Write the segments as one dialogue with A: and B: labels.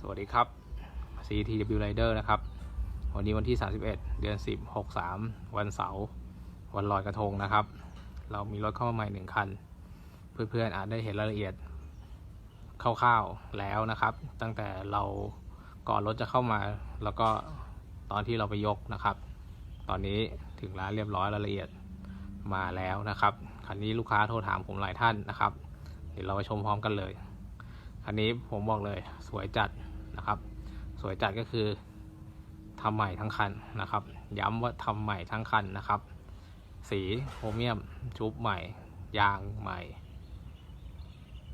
A: สวัสดีครับ CTW Rider นะครับ วันนี้วันที่ 31 เดือน 10 63 วันเสาร์วันลอยกระทงนะครับ เรามีรถเข้ามาใหม่หนึ่งคัน เพื่อนๆอาจได้เห็นรายละเอียดคร่าวๆแล้วนะครับ ตั้งแต่เราก่อนรถจะเข้ามาแล้วก็ตอนที่เราไปยกนะครับ ตอนนี้ถึงร้านเรียบร้อยรายละเอียดมาแล้วนะครับคันนี้ลูกค้าโทรถามผมหลายท่านนะครับ เดี๋ยวเราไปชมพร้อมกันเลย คันนี้ผมบอกเลยสวยจัด นะครับ สวยจัดก็คือทำใหม่ทั้งคันนะครับ ย้ำว่าทำใหม่ทั้งคันนะครับ สีโครเมียมชุบใหม่ ยางใหม่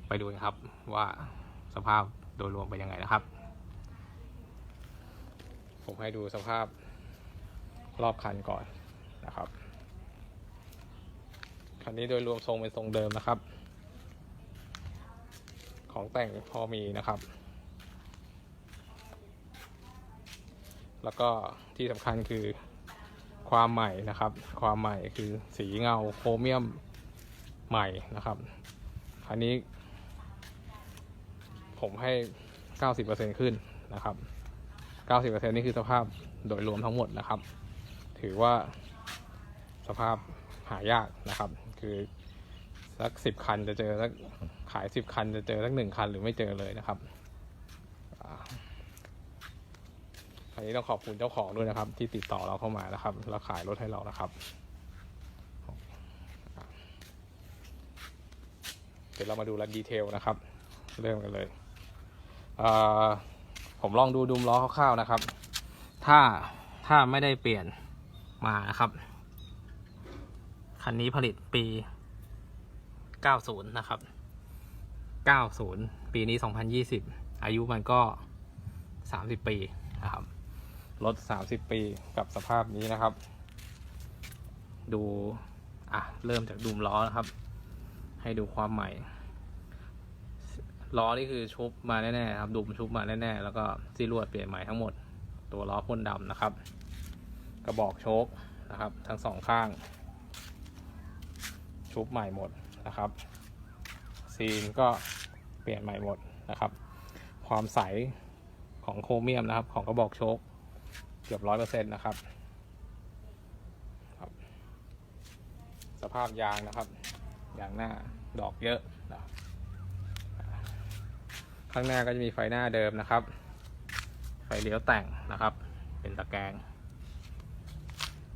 A: ไปดูกันครับว่าสภาพโดยรวมเป็นยังไงนะครับ ผมให้ดูสภาพรอบคันก่อนนะครับคันนี้โดยรวมทรงเป็นทรงเดิมนะครับ ของแต่งพอมีนะครับ แล้วก็ที่สำคัญคือความใหม่นะครับ ความใหม่คือสีเงาโครเมียมใหม่นะครับ คันนี้ ผมให้ 90%ขึ้นนะครับ 90%นี่คือสภาพโดยรวมทั้งหมดนะครับ ถือว่าสภาพหายากนะครับ คือสักสิบคันจะเจอสักขายสิบคันจะเจอสักหนึ่งคันหรือไม่เจอเลยนะครับอ่าอั นนี้ต้องขอบคุณเจ้าของด้วยนะครับ ที่ติดต่อเราเข้ามานะครับแล้วขายรถให้เรานะครับ เดี๋ยวเรามาดูรายดีเทลนะครับ เริ่มกันเลย ผมลองดูดุมล้อคร่าวๆนะครับ ถ้าถ้าไม่ได้เปลี่ยนมานะครับ คันนี้ผลิตปี 90 นะครับ 90 ปีนี้ 2020 อายุมันก็ 30 ปีนะครับ รถ 30 ปีกับสภาพนี้นะครับ ดู อะ เริ่มจากดุมล้อนะครับ ให้ดูความใหม่ ล้อนี่คือชุบมาแน่ๆครับ ดุมชุบมาแน่ๆ แล้วก็ซีลวดเปลี่ยนใหม่ทั้งหมด ตัวล้อพ่นดำนะครับ กระบอกโชคนะครับ ทั้งสองข้าง ชุบใหม่หมดนะครับ ซีนก็เปลี่ยนใหม่หมดนะครับ ความใสของโครเมียมนะครับ ของกระบอกโชค กือบร้อยเปอร์เซ็นต์นะครับ สภาพยางนะครับ ยางหน้าดอกเยอะนะครับข้างหน้าก็จะมีไฟหน้าเดิมนะครับ ไฟเลี้ยวแต่งนะครับ เป็นตะแกรง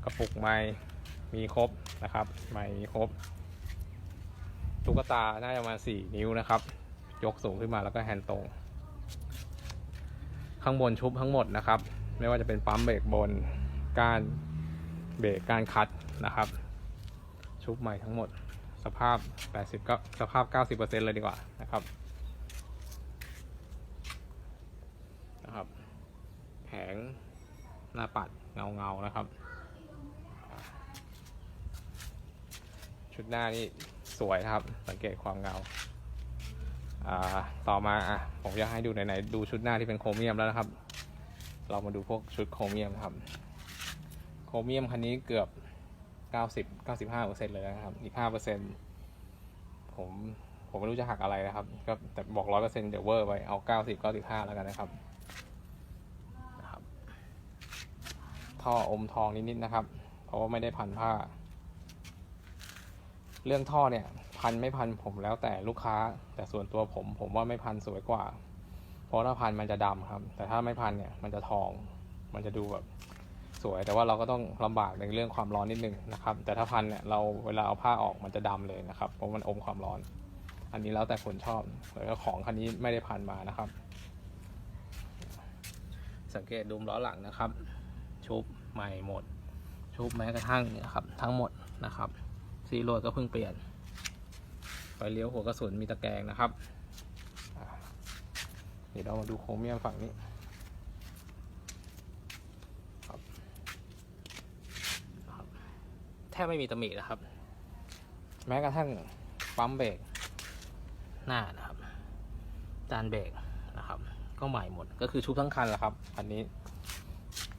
A: กระปุกไม้มีครบนะครับไม้มีครบตุ๊กตาน่าจะประมาณ4นิ้วนะครับ ยกสูงขึ้นมาแล้วก็แฮนด์ตรง ข้างบนชุบทั้งหมดนะครับ ไม่ว่าจะเป็นปั๊มเบรกบน กานเบรกกานคัดนะครับ ชุบใหม่ทั้งหมด สภาพ 80 ก็สภาพ 90%เลยดีกว่านะครับนะครับแผงหน้าปัดเงาเงานะครับ ชุดหน้านี่สวยนะครับ สังเกตความเงาอ่าต่อมาอะผมอยากให้ดูไหนๆดูชุดหน้าที่เป็นโครเมียมแล้วนะครับ เรามาดูพวกชุดโครเมียมนะครับ โครเมียมคันนี้เกือบ 90 95%เลยนะครับ อีก 5%ผมผมไม่รู้จะหักอะไรนะครับ ก็แต่บอก 100%เดี๋ยวเวอร์ไปเอา 90 95 แล้วกันนะครับนะครับ ท่ออมทองนิดๆนะครับ เพราะว่าไม่ได้พันผ้า เรื่องท่อเนี่ย พันไม่พันผมแล้วแต่ลูกค้า แต่ส่วนตัวผม ผมว่าไม่พันสวยกว่า เพราะถ้าพันมันจะดำครับ แต่ถ้าไม่พันเนี่ยมันจะทอง มันจะดูแบบสวย แต่ว่าเราก็ต้องลำบากในเรื่องความร้อนนิดนึงนะครับ แต่ถ้าพันเนี่ยเราเวลาเอาผ้าออกมันจะดำเลยนะครับ เพราะมันอมความร้อน อันนี้แล้วแต่คนชอบแล้วก็ของคันนี้ไม่ได้พันมานะครับ สังเกตดูมล้อหลังนะครับ ชุบใหม่หมด ชุบแม้กระทั่งเนี่ยครับทั้งหมดนะครับซีโรดก็เพิ่งเปลี่ยนไฟเลี้ยวหัวกระสุนมีตะแกรงนะครับ ดี๋ยวเรามาดูโครเมียมฝั่งนี้ครับครับแทบไม่มีตำหนินะครับ แม้กระทั่งปั๊มเบรกหน้านะครับจานเบรกนะครับ ก็ใหม่หมดก็คือชุบทั้งคันแหละครับ อันนี้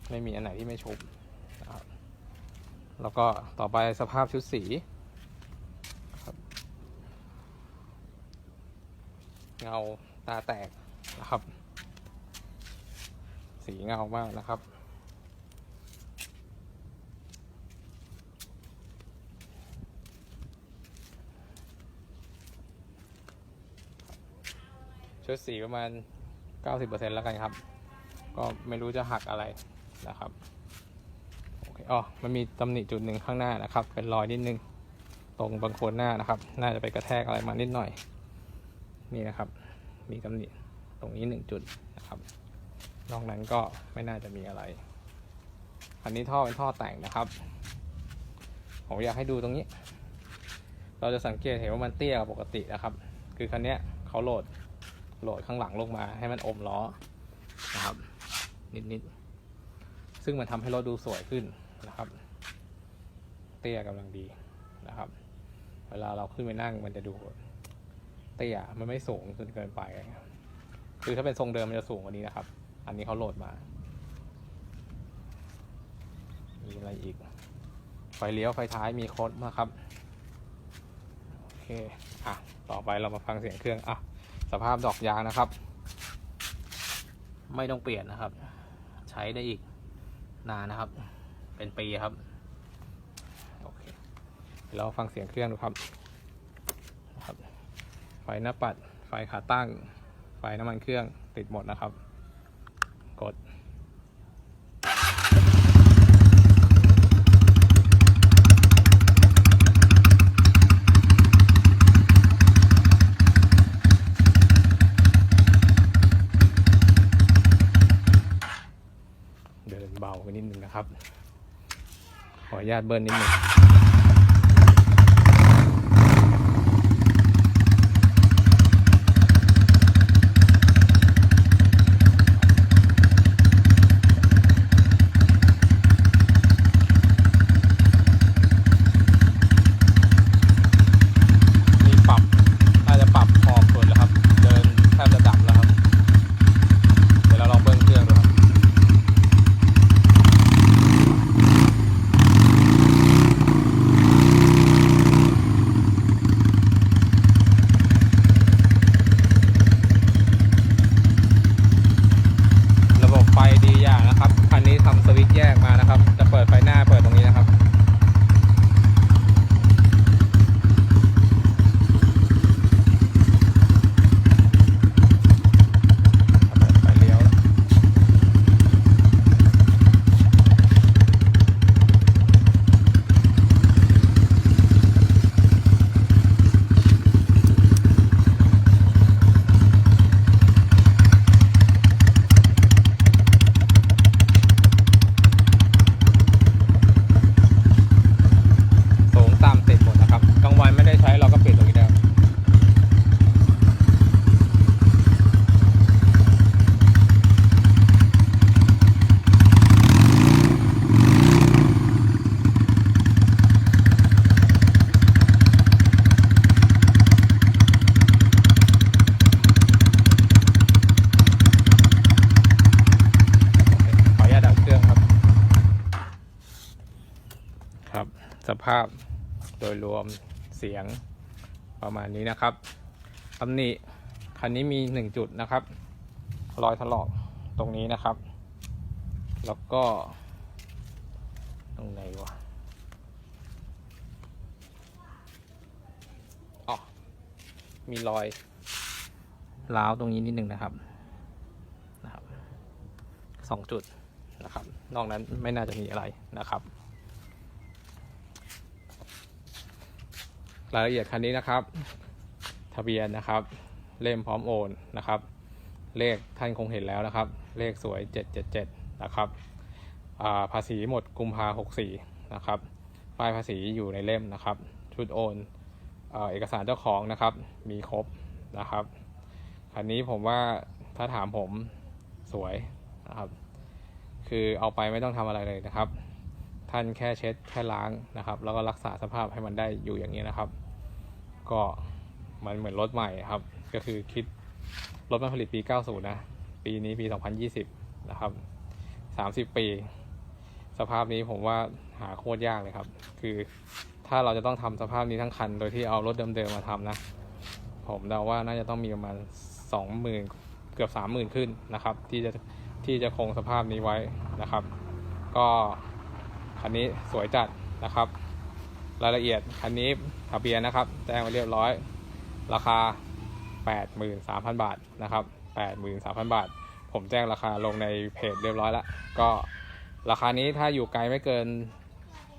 A: ไม่มีอันไหนที่ไม่ชุบนะครับแล้วก็ต่อไปสภาพชุดสีเงาตาแตก นะครับ สีเงามากนะครับ ชุดสีประมาณ 90%แล้วกันครับ ก็ไม่รู้จะหักอะไรนะครับโอเคอ๋อมันมีตำหนิจุดหนึ่งข้างหน้านะครับ เป็นรอยนิดนึงตรงบางโคนหน้านะครับ น่าจะไปกระแทกอะไรมานิดหน่อย นี่นะครับ มีตำหนิ ตรงนี้หนึ่งจุดนะครับนอกนั้นก็ไม่น่าจะมีอะไร อันนี้ท่อเป็นท่อแต่งนะครับผมอยากให้ดูตรงนี้ เราจะสังเกตเห็นว่ามันเตี้ยกว่าปกตินะครับ คือคันนี้เขาโหลดโหลดข้างหลังลงมาให้มันอมล้อนะครับ นิดๆซึ่งมันทำให้รถดูสวยขึ้นนะครับ เตี้ยกำลังดีนะครับ เวลาเราขึ้นไปนั่งมันจะดูเตี้ยมันไม่สูงจนเกินไป คือถ้าเป็นทรงเดิมมันจะสูงกว่านี้นะครับ อันนี้เขาโหลดมา มีอะไรอีก ไฟเลี้ยวไฟท้ายมีโค้ดนะครับ โอเค อะ ต่อไปเรามาฟังเสียงเครื่อง อะ สภาพดอกยางนะครับ ไม่ต้องเปลี่ยนนะครับ ใช้ได้อีกนานนะครับ เป็นปีครับ โอเค เราฟังเสียงเครื่องดูครับครับไฟหน้าปัด ไฟขาตั้ง น้ำมันเครื่องติดหมดนะครับ กด เดินเบาไปนิดนึงนะครับ ขออนุญาตเบิร์นนิดนึง ภาพโดยรวมเสียงประมาณนี้นะครับตำหนิคันนี้มีหนึ่งจุดนะครับ รอยถลอกตรงนี้นะครับ แล้วก็ ตรงไหนวะอ๋อมีรอยร้าวตรงนี้นิดหนึ่งนะครับนะครับสองจุดนะครับ นอกนั้นไม่น่าจะมีอะไรนะครับ รายละเอียดคันนี้นะครับ ทะเบียนนะครับ เล่มพร้อมโอนนะครับ เลขท่านคงเห็นแล้วนะครับ เลขสวย 777 นะครับาภาษีหมดกุมภา64 นะครับป้ายภาษีอยู่ในเล่มนะครับ ชุดโอนอเอกสารเจ้าของนะครับ มีครบนะครับคันนี้ผมว่าถ้าถามผมสวยนะครับ คือเอาไปไม่ต้องทำอะไรเลยนะครับ ท่านแค่เช็ดแค่ล้างนะครับ แล้วก็รักษาสภาพให้มันได้อยู่อย่างนี้นะครับ ก็มันเหมือนรถใหม่ครับ ก็คือคิดรถมันผลิตปี 90 นะ ปีนี้ปี 2020 นะครับ 30 ปี สภาพนี้ผมว่าหาโคตรยากเลยครับ คือถ้าเราจะต้องทำสภาพนี้ทั้งคัน โดยที่เอารถเดิมๆมาทำนะ ผมเดาว่าน่าจะต้องมีประมาณ 20,000 เกือบ 30,000 ขึ้นนะครับ ที่จะที่จะคงสภาพนี้ไว้นะครับ ก็ คันนี้สวยจัดนะครับ รายละเอียดคันนี้ทะเบียนนะครับ แจ้งไว้เรียบร้อย ราคา 83,000 บาทนะครับ 83,000 บาท ผมแจ้งราคาลงในเพจเรียบร้อยแล้ว ก็ราคานี้ถ้าอยู่ไกลไม่เกิน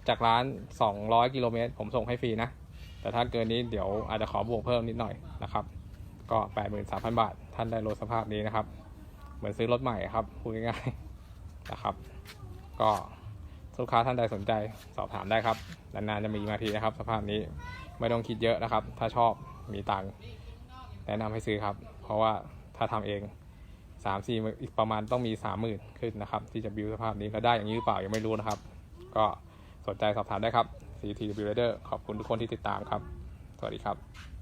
A: จากร้าน 200 กิโลเมตร ผมส่งให้ฟรีนะ แต่ถ้าเกินนี้เดี๋ยวอาจจะขอบวกเพิ่มนิดหน่อยนะครับ ก็ 83,000 บาท ท่านได้รถสภาพนี้นะครับ เหมือนซื้อรถใหม่ครับพูดง่ายๆนะครับ ก็ ลูกค้าท่านใดสนใจสอบถามได้ครับนานๆจะมีมาทีนะครับ สภาพนี้ไม่ต้องคิดเยอะนะครับ ถ้าชอบมีตังค์แนะนำให้ซื้อครับ เพราะว่าถ้าทำเองสามสี่อีกประมาณต้องมีสามหมื่นขึ้นนะครับ ที่จะบิวสภาพนี้แล้วได้อย่างนี้หรือเปล่ายังไม่รู้นะครับ ก็สนใจสอบถามได้ครับ CT Builder ขอบคุณทุกคนที่ติดตามครับ สวัสดีครับ